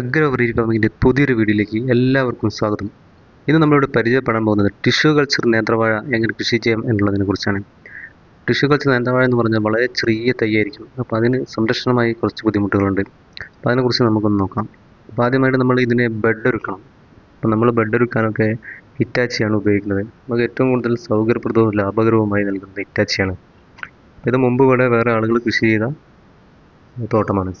അഗ്രവറി കമ്മിന്റെ പുതിയൊരു വീഡിയോയിലേക്ക് എല്ലാവർക്കും സ്വാഗതം. ഇന്ന് നമ്മളിവിടെ പരിചയപ്പെടാൻ പോകുന്നത് ടിഷ്യൂ കൾച്ചർ നേന്ത്രവാഴ എങ്ങനെ കൃഷി ചെയ്യാം എന്നുള്ളതിനെ കുറിച്ചാണ്. ടിഷ്യൂ കൾച്ചർ നേന്ത്രവാഴ എന്ന് പറഞ്ഞാൽ വളരെ ചെറിയ തൈയായിരിക്കും. അപ്പോൾ അതിന് സംരക്ഷണമായി കുറച്ച് ബുദ്ധിമുട്ടുകളുണ്ട്. അപ്പോൾ അതിനെക്കുറിച്ച് നമുക്കൊന്ന് നോക്കാം. അപ്പോൾ ആദ്യമായിട്ട് നമ്മൾ ഇതിനെ ബെഡ് ഒരുക്കണം. അപ്പോൾ നമ്മൾ ബെഡ് ഒരുക്കാനൊക്കെ ഹിറ്റാച്ചിയാണ് ഉപയോഗിക്കുന്നത്. നമുക്ക് ഏറ്റവും കൂടുതൽ സൗകര്യപ്രദവും ലാഭകരവുമായി നൽകുന്നത് ഹിറ്റാച്ചിയാണ് ഇത് മുമ്പ് ഇവിടെ വേറെ ആളുകൾ കൃഷി ചെയ്ത തോട്ടമാണ്.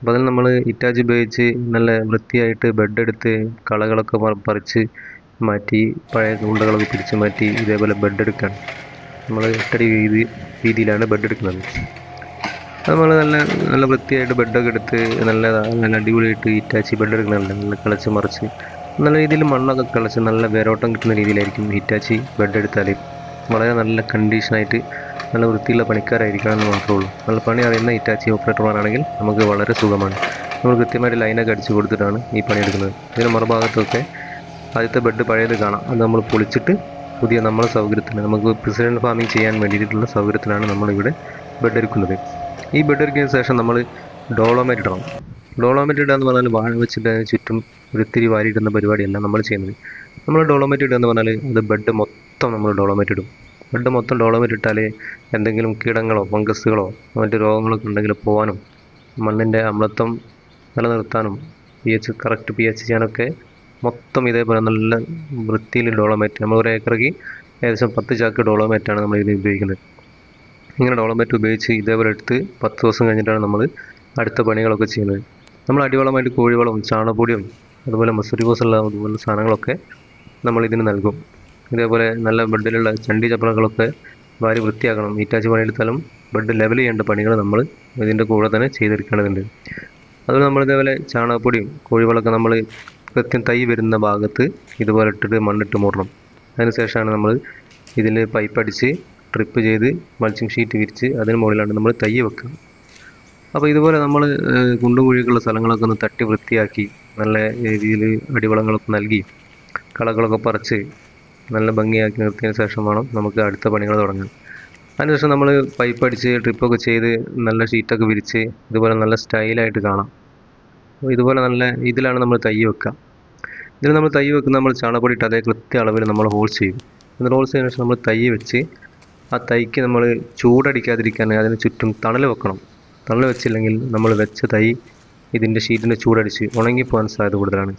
അപ്പോൾ അതിൽ നമ്മൾ ഇറ്റാച്ച് ഉപയോഗിച്ച് നല്ല വൃത്തിയായിട്ട് ബെഡ് എടുത്ത് കളകളൊക്കെ പറിച്ച് മാറ്റി പഴയ ചൂണ്ടകളൊക്കെ പിടിച്ച് മാറ്റി ഇതേപോലെ ബെഡ് എടുക്കാൻ നമ്മൾ എട്ടടി രീതി രീതിയിലാണ് ബെഡ് എടുക്കുന്നത് നമ്മൾ നല്ല നല്ല വൃത്തിയായിട്ട് ബെഡൊക്കെ എടുത്ത് നല്ല നല്ല അടിപൊളിയായിട്ട് ഇറ്റാച്ചി ബെഡ് എടുക്കുന്നുണ്ട് നല്ല കിളച്ച് മറിച്ച്. നല്ല രീതിയിൽ മണ്ണൊക്കെ കിളച്ച് നല്ല വേരോട്ടം കിട്ടുന്ന രീതിയിലായിരിക്കും ഹിറ്റാച്ചി ബെഡ് എടുത്താൽ വളരെ നല്ല കണ്ടീഷനായിട്ട് നല്ല വൃത്തിയുള്ള പണിക്കാരായിരിക്കണം എന്ന് മാത്രമേ ഉള്ളൂ. നല്ല പണി അറിയുന്ന ഇറ്റാച്ചി ഓപ്പറേറ്റർമാരാണെങ്കിൽ നമുക്ക് വളരെ സുഖമാണ്. നമ്മൾ കൃത്യമായിട്ട് ലൈനൊക്കെ അടിച്ചു കൊടുത്തിട്ടാണ് ഈ പണിയെടുക്കുന്നത് ഇതിന് മറുഭാഗത്തൊക്കെ ആദ്യത്തെ ബെഡ് പഴയത് കാണാം. അത് നമ്മൾ പൊളിച്ചിട്ട് പുതിയ നമ്മളെ സൗകര്യത്തിന് നമുക്ക് പ്രസിഡന്റ് ഫാമിംഗ് ചെയ്യാൻ വേണ്ടിയിട്ടുള്ള സൗകര്യത്തിനാണ് നമ്മളിവിടെ ബെഡ് എടുക്കുന്നത്. ഈ ബെഡ് ഒരുക്കിയതിന് ശേഷം നമ്മൾ ഡോളോമേറ്റ് ഇടണം. ഡോളോമേറ്റ് ഇടുക എന്ന് പറഞ്ഞാൽ വാഴ വെച്ചിട്ട് ചുറ്റും ഒരിത്തിരി വാരിയിടുന്ന പരിപാടിയല്ല നമ്മൾ ചെയ്യുന്നത്. നമ്മൾ ഡോളോമേറ്റ് ഇടുക എന്ന് പറഞ്ഞാൽ അത് ബെഡ് മൊത്തം നമ്മൾ ഡോളോമേറ്റ് ഇടും. ബെഡ് മൊത്തം ഡോളോമേറ്റ് ഇട്ടാൽ എന്തെങ്കിലും കീടങ്ങളോ ഫംഗസുകളോ മറ്റ് രോഗങ്ങളൊക്കെ ഉണ്ടെങ്കിൽ പോകാനും മണ്ണിന്റെ അമ്ലത്വം നിലനിർത്താനും P H correct P H ചെയ്യാനൊക്കെ മൊത്തം ഇതേപോലെ നല്ല വൃത്തിയിൽ ഡോളോമേറ്റ് നമ്മൾ ഒരു ഏക്കറയ്ക്ക് ഏകദേശം പത്ത് ചാക്ക് ഡോളോമേറ്റാണ് നമ്മൾ ഇതിന് ഉപയോഗിക്കുന്നത്. ഇങ്ങനെ ഡോളോമേറ്റ് ഉപയോഗിച്ച് ഇതേപോലെ എടുത്ത് പത്ത് ദിവസം കഴിഞ്ഞിട്ടാണ് നമ്മൾ അടുത്ത പണികളൊക്കെ ചെയ്യുന്നത്. നമ്മൾ അടിവളമായിട്ട് കോഴിവളവും ചാണകപ്പൊടിയും അതുപോലെ മസൂരി കോസുള്ള അതുപോലെ സാധനങ്ങളൊക്കെ നമ്മൾ ഇതിന് നൽകും. ഇതേപോലെ നല്ല ബെഡിലുള്ള ചണ്ടി ചപ്പളകളൊക്കെ വാരി വൃത്തിയാക്കണം. ഈറ്റാച്ച് പണിയെടുത്താലും ബെഡ് ലെവൽ ചെയ്യേണ്ട പണികൾ നമ്മൾ ഇതിന്റെ കൂടെ തന്നെ ചെയ്തെടുക്കേണ്ടതുണ്ട്. അതുപോലെ നമ്മൾ ഇതേപോലെ ചാണകപ്പൊടിയും കോഴിവളമൊക്കെ നമ്മൾ കൃത്യം തൈ വരുന്ന ഭാഗത്ത് ഇതുപോലെ ഇട്ടിട്ട് മണ്ണിട്ട് മൂടണം. അതിനുശേഷമാണ് നമ്മൾ ഇതിൽ പൈപ്പ് അടിച്ച് ട്രിപ്പ് ചെയ്ത് മൾച്ചിങ് ഷീറ്റ് വിരിച്ച് അതിന് മുകളിലാണ് നമ്മൾ തൈ വെക്കുക. അപ്പോൾ ഇതുപോലെ നമ്മൾ കുണ്ടും കുഴിക്കുള്ള സ്ഥലങ്ങളൊക്കെ ഒന്ന് തട്ടി വൃത്തിയാക്കി നല്ല രീതിയിൽ അടിവളങ്ങളൊക്കെ നൽകി കളകളൊക്കെ പറിച്ച് നല്ല ഭംഗിയാക്കി നിർത്തിയതിന് ശേഷം വേണം നമുക്ക് അടുത്ത പണികൾ തുടങ്ങാൻ. അതിനുശേഷം നമ്മൾ പൈപ്പ് അടിച്ച് ട്രിപ്പൊക്കെ ചെയ്ത് നല്ല ഷീറ്റൊക്കെ വിരിച്ച് ഇതുപോലെ നല്ല സ്റ്റൈലായിട്ട് കാണാം. ഇതുപോലെ നല്ല ഇതിലാണ് നമ്മൾ തൈ വെക്കുക. ഇതിൽ നമ്മൾ തൈ വെക്കുന്ന നമ്മൾ ചാണകപ്പൊടി ഇട്ട് അതേ കൃത്യ അളവിൽ നമ്മൾ ഹോൾസ് ചെയ്യും. എന്നിട്ട് ഹോൾസ് ചെയ്യുന്ന ശേഷം നമ്മൾ തൈ വെച്ച് ആ തൈക്ക് നമ്മൾ ചൂടടിക്കാതിരിക്കാൻ അതിന് ചുറ്റും തണൽ വെക്കണം. തണൽ വെച്ചില്ലെങ്കിൽ നമ്മൾ വെച്ച തൈ ഇതിന്റെ ഷീറ്റിന്റെ ചൂടടിച്ച് ഉണങ്ങിപ്പോകാൻ സാധ്യത കൂടുതലാണ്.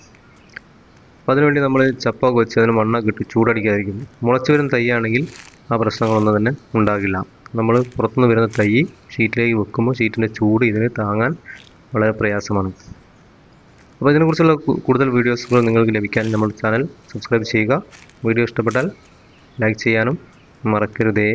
അതിനുവേണ്ടി നമ്മൾ ചപ്പൊക്കെ വെച്ച് അതിന് മണ്ണൊക്കെ ഇട്ട് ചൂടടിക്കാതിരിക്കും. മുളച്ചു വരുന്ന തൈയാണെങ്കിൽ ആ പ്രശ്നങ്ങളൊന്നും തന്നെ ഉണ്ടാകില്ല. നമ്മൾ പുറത്തുനിന്ന് വരുന്ന തൈ ഷീറ്റിലേക്ക് വെക്കുമ്പോൾ ഷീറ്റിന്റെ ചൂട് ഇതിനെ താങ്ങാൻ വളരെ പ്രയാസമാണ്. അപ്പോൾ ഇതിനെക്കുറിച്ചുള്ള കൂടുതൽ വീഡിയോസുകൾ നിങ്ങൾക്ക് ലഭിക്കാൻ നമ്മുടെ ചാനൽ സബ്സ്ക്രൈബ് ചെയ്യുക. വീഡിയോ ഇഷ്ടപ്പെട്ടാൽ ലൈക്ക് ചെയ്യാനും മറക്കരുതേ.